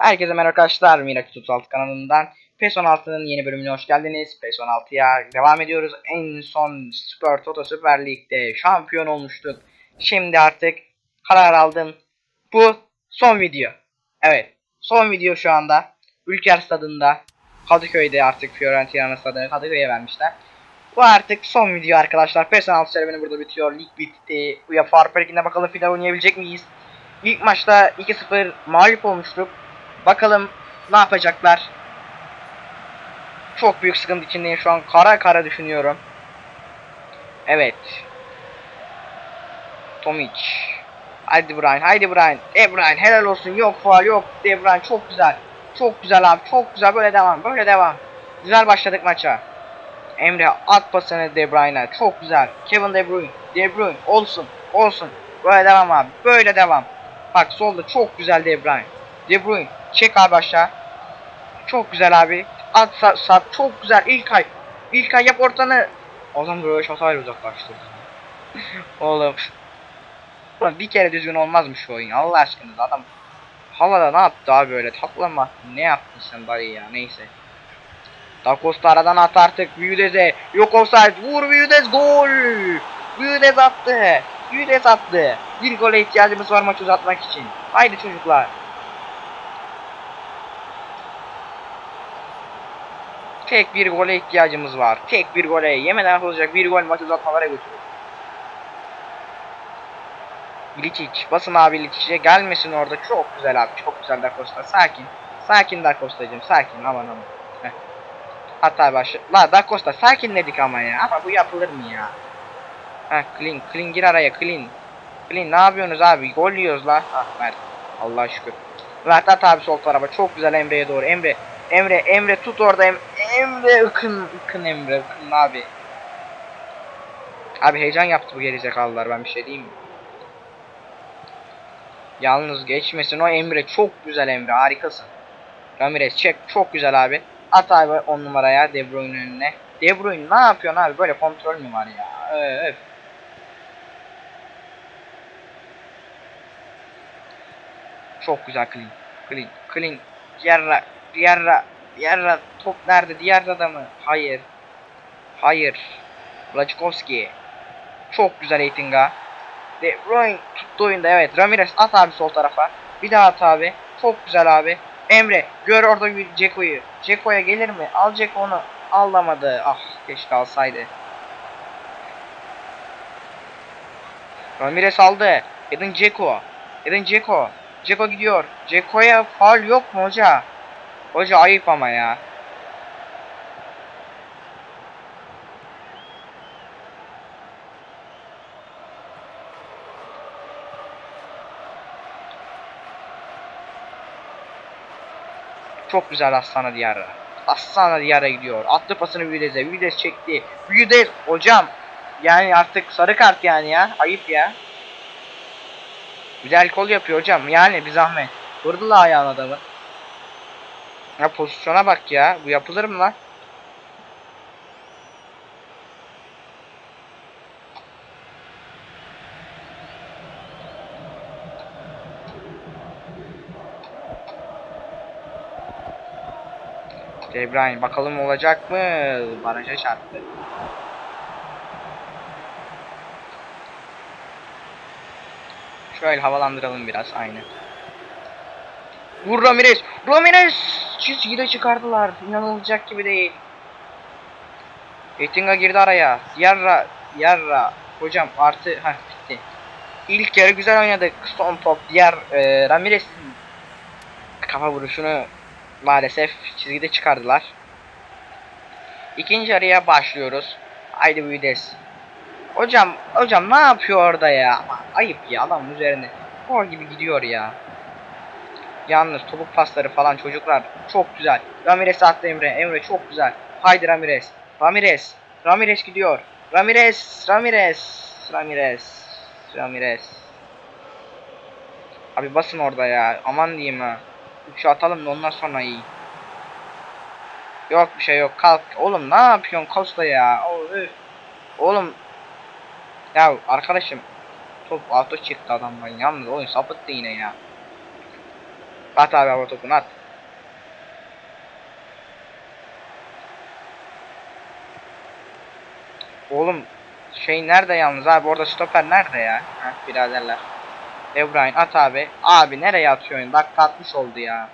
Herkese merhaba arkadaşlar. Mirak 36 kanalından PES 16'nın yeni bölümüne hoş geldiniz. PES 16'ya devam ediyoruz. En son Spor Toto Süper Lig'de şampiyon olmuştuk. Şimdi artık karar aldım. Bu son video. Evet. Son video şu anda. Ülker stadında. Kadıköy'de artık Fiorentina'nın stadını Kadıköy'e vermişler. Bu artık son video arkadaşlar. PES 16 serüveni burada bitiyor. Lig bitti. UEFA Avrupa Ligi'nde bakalım final oynayabilecek miyiz? İlk maçta 2-0 mağlup olmuştuk. Bakalım ne yapacaklar. Çok büyük sıkıntı içindeyim şu an. Kara kara düşünüyorum. Evet. Tomic. Hadi Brian, haydi Brian. De Bruyne helal olsun. Yok faal yok. De Bruyne çok güzel. Çok güzel abi. Çok güzel. Böyle devam. Böyle devam. Güzel başladık maça. Emre at pasını De Bruyne'a. Çok güzel. Kevin De Bruyne. De Bruyne olsun. Olsun. Böyle devam abi. Böyle devam. Bak solda çok güzel De Bruyne. De Bruyne. Çek abi aşağı. Çok güzel abi. At sat, sat. Çok güzel. İlkay. İlkay yap ortanı. Adam böyle şatayla uzaklaştırdı. Oğlum. Ulan bir kere düzgün olmaz mı oyun? Allah aşkına adam havada ne yaptı abi böyle takla mı attın? Ne yaptın sen dayı ya neyse. Da Costa aradan at artık Büyüdez'e. Yok offside. Vur Büyüdez gol. Büyüdez attı. Büyüdez attı. Bir gole ihtiyacımız var maç uzatmak için. Haydi çocuklar. Tek bir gole ihtiyacımız var. Tek bir gole. Yemeden olacak bir gol maç uzatmalara götürür. Ilicic. Basın abi Ilicic'e gelmesin orada. Çok güzel abi. Çok güzel Da Costa. Sakin. Sakin Da Costa'cığım. Sakin. Aman aman. Heh. Hatta başı. La Da Costa sakinledik ama ya. Ama bu yapılır mı ya? Heh clean. Clean gir araya clean. Clean ne yapıyorsunuz abi? Gol yiyoruz la. Ah ver. Allah şükür. Mert at abi sol tarafa. Çok güzel Emre'ye doğru. Emre. Emre. Emre tut orada. Em Emre. Ikın. Ikın Emre. Ikın abi. Abi heyecan yaptı bu gerizekalılar. Ben bir şey diyeyim mi? Yalnız geçmesin o Emre. Çok güzel Emre. Harikasın. Ramirez çek. Çok güzel abi. At abi 10 numaraya De Bruyne önüne. De Bruyne ne yapıyorsun abi? Böyle kontrol mü var ya? Öf. Çok güzel clean. Clean. Clean. Diğer diğer diğer top nerede? Diğer adamı. Hayır. Hayır. Vlachkovski. Çok güzel Eitinga. De Bruyne tuttu oyunda evet. Ramirez at abi sol tarafa. Bir daha at abi. Çok güzel abi. Emre gör orada Ceko'yu. Ceko'ya gelir mi? Al Ceko onu. Alamadı. Ah keşke alsaydı. Ramirez aldı. Edin Ceko. Edin Ceko. Ceko gidiyor. Ceko'ya faul yok mu hoca? Hoca ayıp ama ya. Çok güzel Aslan'a Diyar'a. Aslan'a Diyar'a gidiyor. Attı pasını Büyüdez'e. Büyüdez çekti. Büyüdez hocam. Yani artık sarı kart yani ya. Ayıp ya. Güzel kol yapıyor hocam. Yani bir zahmet. Vurdu la ayağın adamı. Ya pozisyona bak ya. Bu yapılır mı lan? Cebrail bakalım olacak mı? Baraja çarptı. Şöyle havalandıralım biraz aynı. Vur Ramirez. Ramirez çizgide çıkardılar. İnanılacak gibi değil. Ettinga girdi araya. Yarra, Yarra. Hocam artı ha bitti. İlk yarı güzel oynadık. Son top diğer e, Ramirez'in kafa vuruşunu maalesef çizgide çıkardılar. İkinci yarıya başlıyoruz. Haydi Büyüdes. Hocam, hocam ne yapıyor orada ya? Ayıp ya adam üzerine. Gol gibi gidiyor ya. Yalnız topuk pasları falan çocuklar çok güzel. Ramirez attı Emre. Emre çok güzel. Haydi Ramirez. Ramirez. Ramirez gidiyor. Ramirez. Ramirez. Ramirez. Ramirez. Abi basın orada ya. Aman diyeyim ha. Üçü atalım da ondan sonra iyi. Yok bir şey yok. Kalk. Oğlum ne yapıyorsun Costa ya? Oğlum. Ya arkadaşım. Top auto çıktı adamdan. Yalnız oyun sapıttı yine ya. At abi hava topunu at. Oğlum şey nerede yalnız abi orada stoper nerede ya? Heh, biraderler. De at abi. Abi nereye atıyorsun? Bak katmış oldu ya.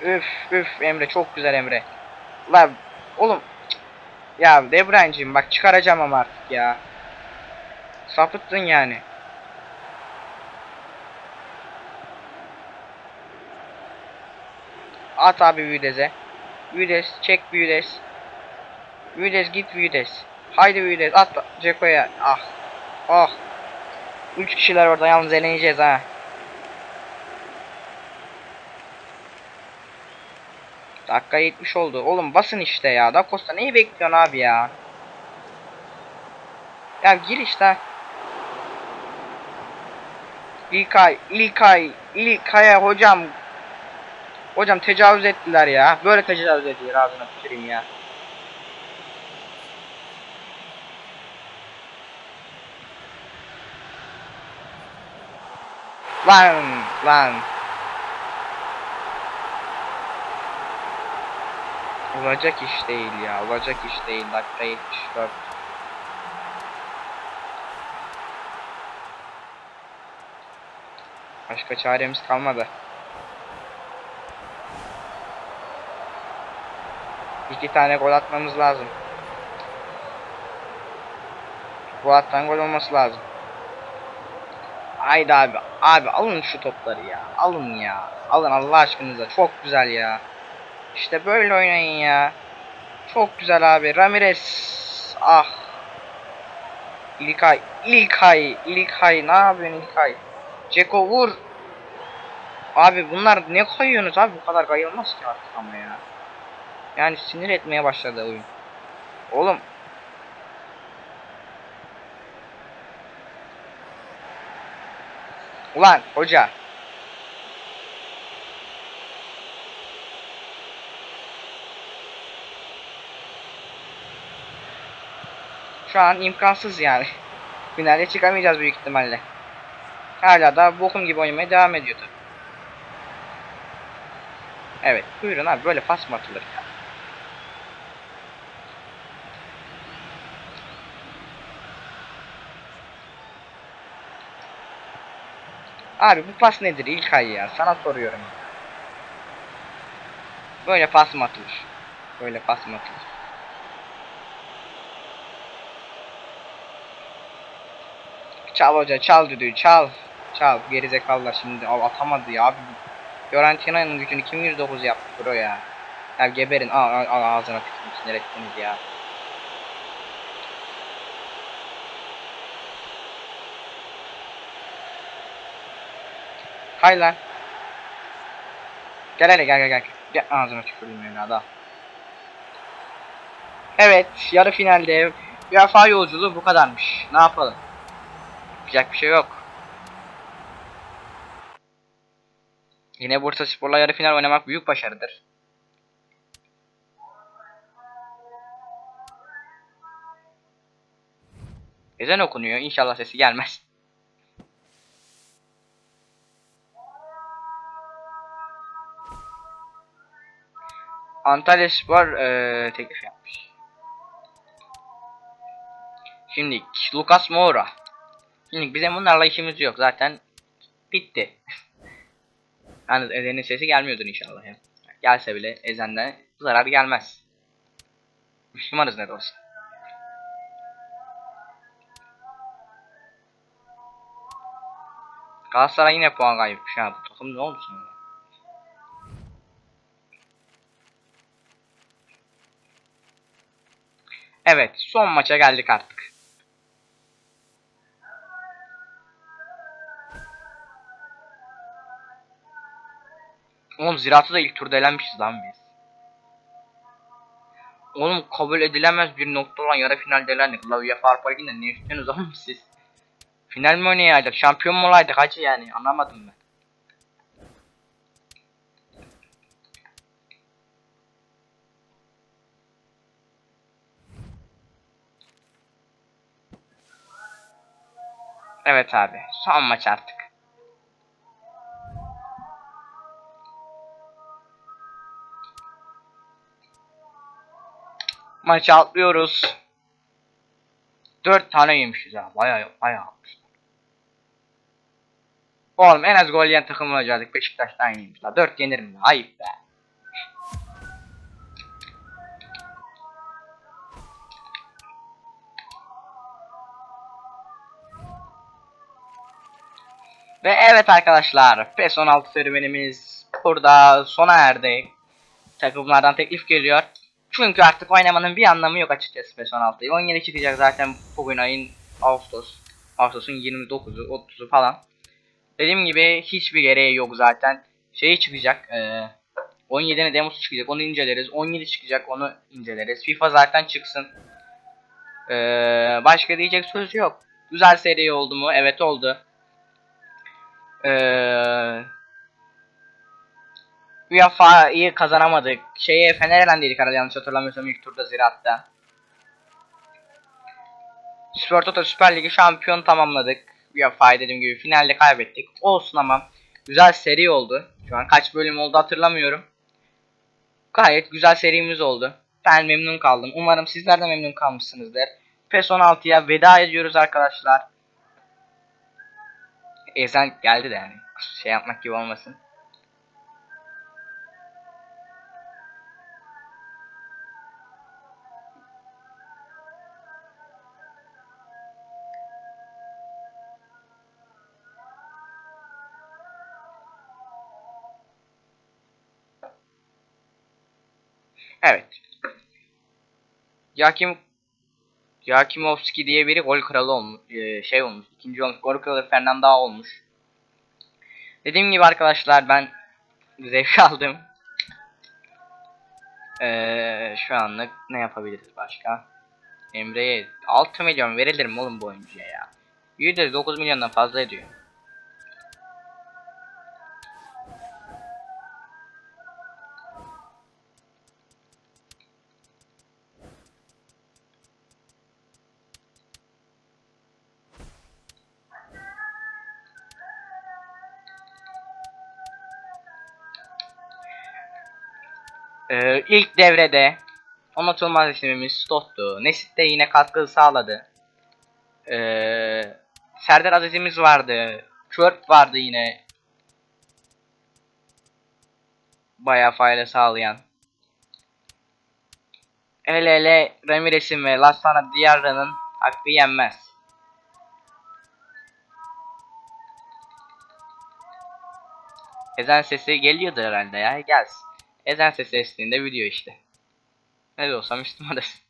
Üf üf Emre çok güzel Emre. Lan oğlum ya De bak çıkaracağım ama artık ya. Sapıttın yani. At abi Vüdez'e. Vüdez çek Vüdez. Vüdez git Vüdez. Haydi Vüdez at Ceko'ya. Ah. Ah. Üç kişiler orada yalnız eleneceğiz ha. Dakika 70 oldu. Oğlum basın işte ya. Da Costa neyi bekliyorsun abi ya? Ya gir işte. İlkay, İlkay, İlkay'a hocam. Hocam tecavüz ettiler ya. Böyle tecavüz edilir ağzına tüküreyim ya. Lan lan. Olacak iş değil ya. Olacak iş değil. Dakika 74. Başka çaremiz kalmadı. İki tane gol atmamız lazım. Bu attan gol olması lazım. Haydi abi. Abi alın şu topları ya. Alın ya. Alın Allah aşkınıza. Çok güzel ya. İşte böyle oynayın ya. Çok güzel abi. Ramirez. Ah. İlkay. İlkay. İlkay. Ne yapıyorsun İlkay? Ceko vur. Abi bunlar ne koyuyorsunuz abi? Bu kadar kayılmaz ki artık ama ya. Yani sinir etmeye başladı oyun. Oğlum. Ulan hoca. Şu an imkansız yani. Finale çıkamayacağız büyük ihtimalle. Hala da bokum gibi oynamaya devam ediyor tabii. Evet buyurun abi böyle pas mı atılır Abi bu pas nedir İlkay ya? Sana soruyorum. Böyle pas mı atılır? Böyle pas mı atılır? Çal hoca çal düdüğü çal. Çal gerizekalılar şimdi Al, atamadı ya abi. Fiorentina'nın gücünü kim 109 yaptı bro ya. Ya geberin al ağzına tükürüm sinir ettiniz ya. Hay lan. Gel hele gel gel gel. Gel ağzına tüküreyim evladı. Evet yarı finalde UEFA yolculuğu bu kadarmış. Ne yapalım? Yapacak bir şey yok. Yine Bursa Spor'la yarı final oynamak büyük başarıdır. Ezan okunuyor. İnşallah sesi gelmez. Antalya Spor eee, teklif yapmış. Şimdi Lucas Moura. Şimdi bizim bunlarla işimiz yok zaten. Bitti. yani Ezen'in sesi gelmiyordur inşallah ya. Gelse bile Ezen'den zarar gelmez. Müslümanız ne de olsa. Galatasaray yine puan kaybetmiş ha. Bu takım ne oldu sana? Evet, son maça geldik artık. Oğlum Ziraat'ı da ilk turda elenmişiz lan biz. Oğlum kabul edilemez bir nokta olan yarı finalde elendik. La UEFA Avrupa Ligi'nde ne istiyorsunuz oğlum siz? Final mi oynayacaktık? Şampiyon mu olaydık hacı yani? Anlamadım ben. Evet abi. Son maç artık. Maçı atlıyoruz. 4 tane yemişiz ha. Bayağı bayağı atmışlar. Oğlum en az gol yiyen takım olacaktık. Beşiktaş'tan yemişler. 4 yenir mi? Ayıp be. Ve evet arkadaşlar PES 16 serüvenimiz burada sona erdi. Takımlardan teklif geliyor. Çünkü artık oynamanın bir anlamı yok açıkçası PES 16'yı. 17 çıkacak zaten bugün ayın Ağustos. Ağustos'un 29'u 30'u falan. Dediğim gibi hiçbir gereği yok zaten. Şeyi çıkacak. E, 17'nin demosu çıkacak onu inceleriz. 17 çıkacak onu inceleriz. FIFA zaten çıksın. E, başka diyecek söz yok. Güzel seri oldu mu? Evet oldu. Eee UEFA'yı kazanamadık. Şeye Fener elendiydik herhalde yanlış hatırlamıyorsam ilk turda Ziraat'ta. Spor Toto Süper Ligi şampiyon tamamladık. UEFA'yı dediğim gibi finalde kaybettik. Olsun ama güzel seri oldu. Şu an kaç bölüm oldu hatırlamıyorum. Gayet güzel serimiz oldu. Ben memnun kaldım. Umarım sizler de memnun kalmışsınızdır. PES 16'ya veda ediyoruz arkadaşlar. Ezan geldi de yani. Şey yapmak gibi olmasın. Evet. Yakim Yakimovski diye biri gol kralı olmuş. şey olmuş. ikinci olmuş. Gol kralı Fernando olmuş. Dediğim gibi arkadaşlar ben zevk aldım. Ee, şu anlık ne yapabiliriz başka? Emre'ye 6 milyon verilir mi oğlum bu oyuncuya ya? %9 milyondan fazla ediyor. Ee, ilk devrede unutulmaz isimimiz Stott'tu. Nesit de yine katkı sağladı. Ee, Serdar Aziz'imiz vardı. Körp vardı yine. Bayağı fayda sağlayan. El ele Ramirez'in ve Lastana Diarra'nın hakkı yenmez. Ezan sesi geliyordu herhalde ya. Gelsin. Ezan sesi eşliğinde video işte. Ne de olsa Müslümanız.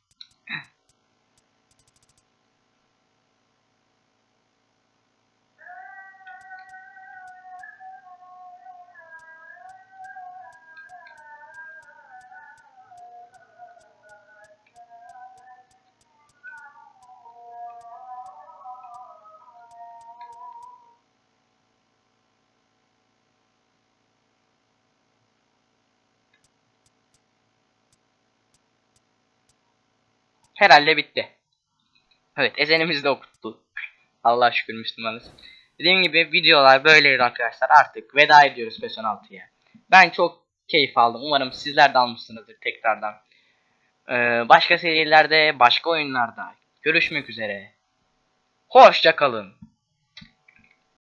Herhalde bitti. Evet ezenimizi de okuttu. Allah şükür Müslümanız. Dediğim gibi videolar böyleydi arkadaşlar. Artık veda ediyoruz PES 16'ya. Ben çok keyif aldım. Umarım sizler de almışsınızdır tekrardan. Ee, başka serilerde, başka oyunlarda görüşmek üzere. Hoşça kalın.